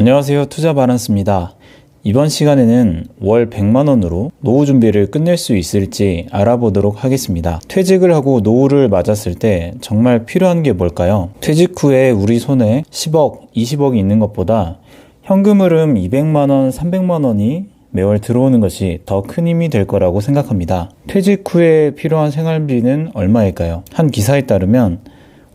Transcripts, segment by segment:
안녕하세요. 투자 바란스입니다. 이번 시간에는 월 100만원으로 노후 준비를 끝낼 수 있을지 알아보도록 하겠습니다. 퇴직을 하고 노후를 맞았을 때 정말 필요한 게 뭘까요? 퇴직 후에 우리 손에 10억, 20억이 있는 것보다 현금 흐름 200만원, 300만원이 매월 들어오는 것이 더 큰 힘이 될 거라고 생각합니다. 퇴직 후에 필요한 생활비는 얼마일까요? 한 기사에 따르면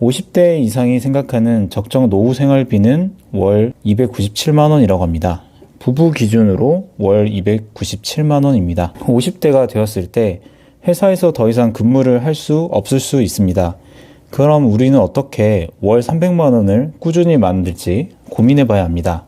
50대 이상이 생각하는 적정 노후 생활비는 월 297만 원이라고 합니다. 부부 기준으로 월 297만 원입니다. 50대가 되었을 때 회사에서 더 이상 근무를 할 수 없을 수 있습니다. 그럼 우리는 어떻게 월 300만 원을 꾸준히 만들지 고민해 봐야 합니다.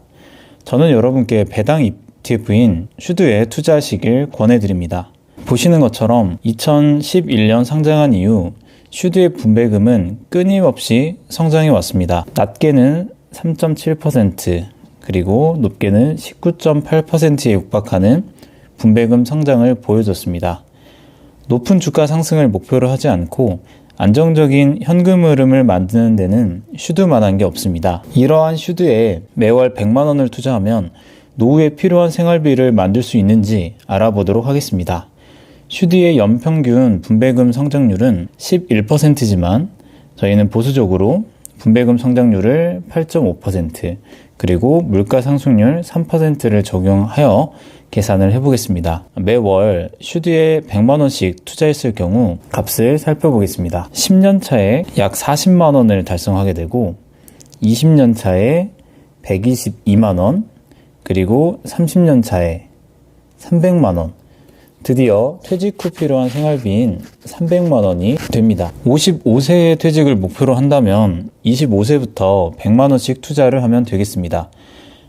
저는 여러분께 배당 ETF인 슈드에 투자하시길 권해드립니다. 보시는 것처럼 2011년 상장한 이후 슈드의 분배금은 끊임없이 성장해 왔습니다. 낮게는 3.7%, 그리고 높게는 19.8%에 육박하는 분배금 성장을 보여줬습니다. 높은 주가 상승을 목표로 하지 않고 안정적인 현금 흐름을 만드는 데는 슈드만한 게 없습니다. 이러한 슈드에 매월 100만 원을 투자하면 노후에 필요한 생활비를 만들 수 있는지 알아보도록 하겠습니다. 슈드의 연평균 분배금 성장률은 11%지만 저희는 보수적으로 분배금 성장률을 8.5% 그리고 물가 상승률 3%를 적용하여 계산을 해보겠습니다. 매월 슈드에 100만원씩 투자했을 경우 값을 살펴보겠습니다. 10년 차에 약 40만원을 달성하게 되고 20년 차에 122만원 그리고 30년 차에 300만원 드디어 퇴직 후 필요한 생활비인 300만 원이 됩니다. 55세의 퇴직을 목표로 한다면 25세부터 100만 원씩 투자를 하면 되겠습니다.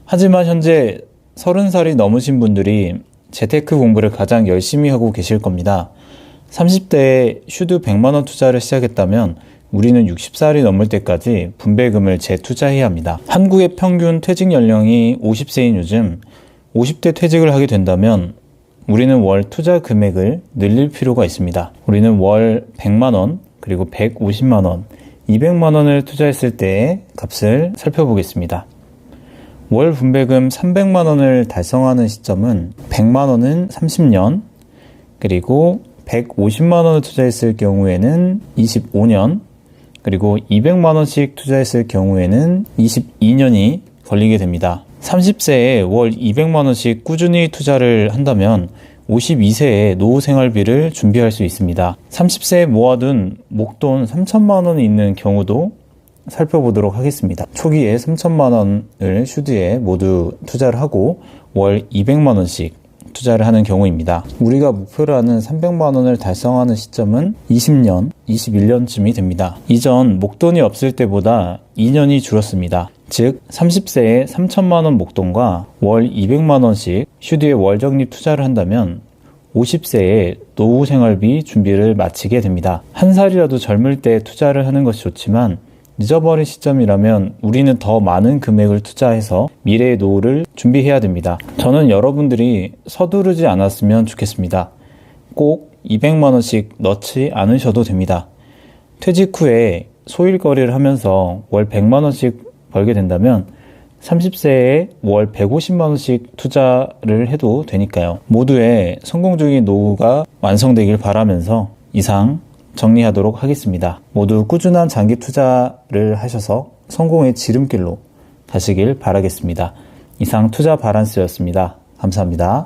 하지만 현재 30살이 넘으신 분들이 재테크 공부를 가장 열심히 하고 계실 겁니다. 30대에 슈드 100만 원 투자를 시작했다면 우리는 60살이 넘을 때까지 분배금을 재투자해야 합니다. 한국의 평균 퇴직 연령이 50세인 요즘 50대 퇴직을 하게 된다면 우리는 월 투자 금액을 늘릴 필요가 있습니다. 우리는 월 100만원, 그리고 150만원, 200만원을 투자했을 때의 값을 살펴보겠습니다. 월 분배금 300만원을 달성하는 시점은 100만원은 30년, 그리고 150만원을 투자했을 경우에는 25년, 그리고 200만원씩 투자했을 경우에는 22년이 걸리게 됩니다. 30세에 월 200만원씩 꾸준히 투자를 한다면 52세에 노후 생활비를 준비할 수 있습니다. 30세에 모아둔 목돈 3천만 원이 있는 경우도 살펴보도록 하겠습니다. 초기에 3천만 원을 슈드에 모두 투자를 하고 월 200만 원씩 투자를 하는 경우입니다. 우리가 목표로 하는 300만 원을 달성하는 시점은 20년, 21년쯤이 됩니다. 이전 목돈이 없을 때보다 2년이 줄었습니다. 즉 30세에 3천만 원 목돈과 월 200만 원씩 슈드에 월 적립 투자를 한다면 50세에 노후 생활비 준비를 마치게 됩니다. 한 살이라도 젊을 때 투자를 하는 것이 좋지만 늦어버린 시점이라면 우리는 더 많은 금액을 투자해서 미래의 노후를 준비해야 됩니다. 저는 여러분들이 서두르지 않았으면 좋겠습니다. 꼭 200만 원씩 넣지 않으셔도 됩니다. 퇴직 후에 소일거리를 하면서 월 100만 원씩 벌게 된다면 30세에 월 150만원씩 투자를 해도 되니까요. 모두의 성공적인 노후가 완성되길 바라면서 이상 정리하도록 하겠습니다. 모두 꾸준한 장기 투자를 하셔서 성공의 지름길로 가시길 바라겠습니다. 이상 투자 바란스였습니다. 감사합니다.